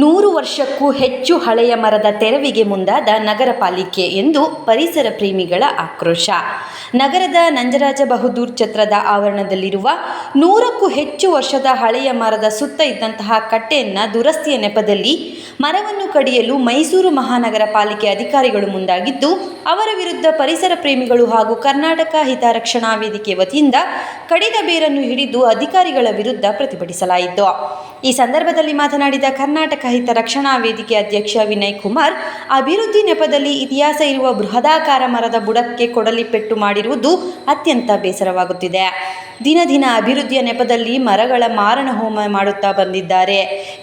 ನೂರು ವರ್ಷಕ್ಕೂ ಹೆಚ್ಚು ಹಳೆಯ ಮರದ ತೆರವಿಗೆ ಮುಂದಾದ ನಗರ ಪಾಲಿಕೆ ಎಂದು ಪರಿಸರ ಪ್ರೇಮಿಗಳ ಆಕ್ರೋಶ. ನಗರದ ನಂಜರಾಜ ಬಹದ್ದೂರ್ ಛತ್ರದ ಆವರಣದಲ್ಲಿರುವ ನೂರಕ್ಕೂ ಹೆಚ್ಚು ವರ್ಷದ ಹಳೆಯ ಮರದ ಸುತ್ತ ಇದ್ದಂತಹ ಕಟ್ಟೆಯನ್ನು ದುರಸ್ತಿಯ ನೆಪದಲ್ಲಿ ಮರವನ್ನು ಕಡಿಯಲು ಮೈಸೂರು ಮಹಾನಗರ ಪಾಲಿಕೆ ಅಧಿಕಾರಿಗಳು ಮುಂದಾಗಿದ್ದು, ಅವರ ವಿರುದ್ಧ ಪರಿಸರ ಪ್ರೇಮಿಗಳು ಹಾಗೂ ಕರ್ನಾಟಕ ಹಿತರಕ್ಷಣಾ ವೇದಿಕೆ ವತಿಯಿಂದ ಕಡಿದ ಬೇರನ್ನು ಹಿಡಿದು ಅಧಿಕಾರಿಗಳ ವಿರುದ್ಧ ಪ್ರತಿಭಟಿಸಲಾಯಿತು. ಈ ಸಂದರ್ಭದಲ್ಲಿ ಮಾತನಾಡಿದ ಕರ್ನಾಟಕ ಹಿತರಕ್ಷಣಾ ವೇದಿಕೆ ಅಧ್ಯಕ್ಷ ವಿನಯ್ ಕುಮಾರ್, ಅಭಿವೃದ್ಧಿ ನೆಪದಲ್ಲಿ ಇತಿಹಾಸ ಇರುವ ಬೃಹದಾಕಾರ ಮರದ ಬುಡಕ್ಕೆ ಕೊಡಲಿ ಪೆಟ್ಟು ಮಾಡಿರುವುದು ಅತ್ಯಂತ ಬೇಸರವಾಗುತ್ತಿದೆ. ದಿನ ದಿನ ಅಭಿವೃದ್ಧಿಯ ನೆಪದಲ್ಲಿ ಮರಗಳ ಮಾರಣ ಹೋಮ ಮಾಡುತ್ತಾ ಬಂದಿದ್ದಾರೆ.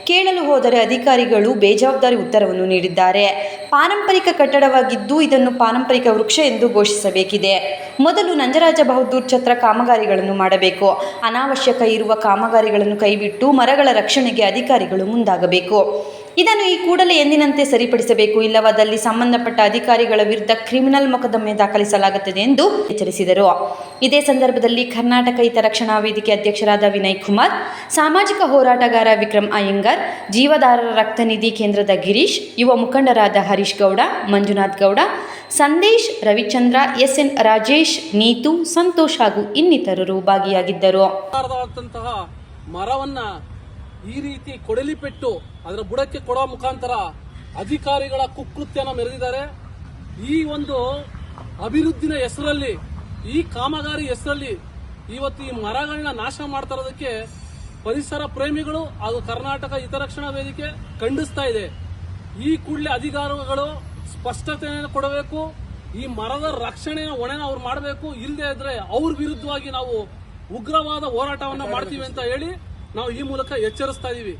ಕೇಳಲು ಹೋದರೆ ಅಧಿಕಾರಿಗಳು ಬೇಜವಾಬ್ದಾರಿ ಉತ್ತರವನ್ನು ನೀಡಿದ್ದಾರೆ. ಪಾರಂಪರಿಕ ಕಟ್ಟಡವಾಗಿದ್ದು ಇದನ್ನು ಪಾರಂಪರಿಕ ವೃಕ್ಷ ಎಂದು ಘೋಷಿಸಬೇಕಿದೆ. ಮೊದಲು ನಂಜರಾಜ ಬಹದ್ದೂರ್ ಛತ್ರ ಕಾಮಗಾರಿಗಳನ್ನು ಮಾಡಬೇಕು. ಅನಾವಶ್ಯಕ ಇರುವ ಕಾಮಗಾರಿಗಳನ್ನು ಕೈಬಿಟ್ಟು ಮರಗಳ ರಕ್ಷಣೆಗೆ ಅಧಿಕಾರಿಗಳು ಮುಂದಾಗಬೇಕು. ಇದನ್ನು ಈ ಕೂಡಲೇ ಎಂದಿನಂತೆ ಸರಿಪಡಿಸಬೇಕು. ಇಲ್ಲವಾದಲ್ಲಿ ಸಂಬಂಧಪಟ್ಟ ಅಧಿಕಾರಿಗಳ ವಿರುದ್ಧ ಕ್ರಿಮಿನಲ್ ಮೊಕದ್ದಮೆ ದಾಖಲಿಸಲಾಗುತ್ತದೆ ಎಂದು ಎಚ್ಚರಿಸಿದರು. ಇದೇ ಸಂದರ್ಭದಲ್ಲಿ ಕರ್ನಾಟಕ ಹಿತರಕ್ಷಣಾ ವೇದಿಕೆ ಅಧ್ಯಕ್ಷರಾದ ವಿನಯ್ ಕುಮಾರ್, ಸಾಮಾಜಿಕ ಹೋರಾಟಗಾರ ವಿಕ್ರಮ್ ಅಯ್ಯಂಗಾರ್, ಜೀವದಾರರ ರಕ್ತನಿಧಿ ಕೇಂದ್ರದ ಗಿರೀಶ್, ಯುವ ಮುಖಂಡರಾದ ಹರೀಶ್ ಗೌಡ, ಮಂಜುನಾಥ್ ಗೌಡ, ಸಂದೇಶ್ ರವಿಚಂದ್ರ ಎಸ್ ಎನ್ ರಾಜೇಶ್, ನೀತು, ಸಂತೋಷ್ ಹಾಗೂ ಇನ್ನಿತರರು ಭಾಗಿಯಾಗಿದ್ದರು. ಮರವನ್ನ ಈ ರೀತಿ ಕೊಡಲಿಪೆಟ್ಟು ಅದರ ಬುಡಕ್ಕೆ ಕೊಡುವ ಮುಖಾಂತರ ಅಧಿಕಾರಿಗಳ ಕುಕೃತ್ಯನ ಮೆರೆದಿದ್ದಾರೆ. ಈ ಒಂದು ಅಭಿವೃದ್ಧಿನ ಹೆಸರಲ್ಲಿ ಈ ಕಾಮಗಾರಿ ಹೆಸರಲ್ಲಿ ಇವತ್ತು ಈ ಮರಗಳನ್ನ ನಾಶ ಮಾಡ್ತಾ ಇರೋದಕ್ಕೆ ಪರಿಸರ ಪ್ರೇಮಿಗಳು ಹಾಗೂ ಕರ್ನಾಟಕ ಹಿತರಕ್ಷಣಾ ವೇದಿಕೆ ಖಂಡಿಸ್ತಾ ಇದೆ. ಈ ಕೂಡಲೇ ಅಧಿಕಾರಿಗಳು ಸ್ಪಷ್ಟತೆಯನ್ನು ಕೊಡಬೇಕು. ಈ ಮರದ ರಕ್ಷಣೆಯ ಹೊಣೆನ ಅವ್ರು ಮಾಡಬೇಕು. ಇಲ್ಲದೆ ಇದ್ರೆ ಅವ್ರ ವಿರುದ್ಧವಾಗಿ ನಾವು ಉಗ್ರವಾದ ಹೋರಾಟವನ್ನು ಮಾಡ್ತೀವಿ ಅಂತ ಹೇಳಿ ನಾವು ಈ ಮೂಲಕ ಎಚ್ಚರಿಸ್ತಾ ಇದೀವಿ.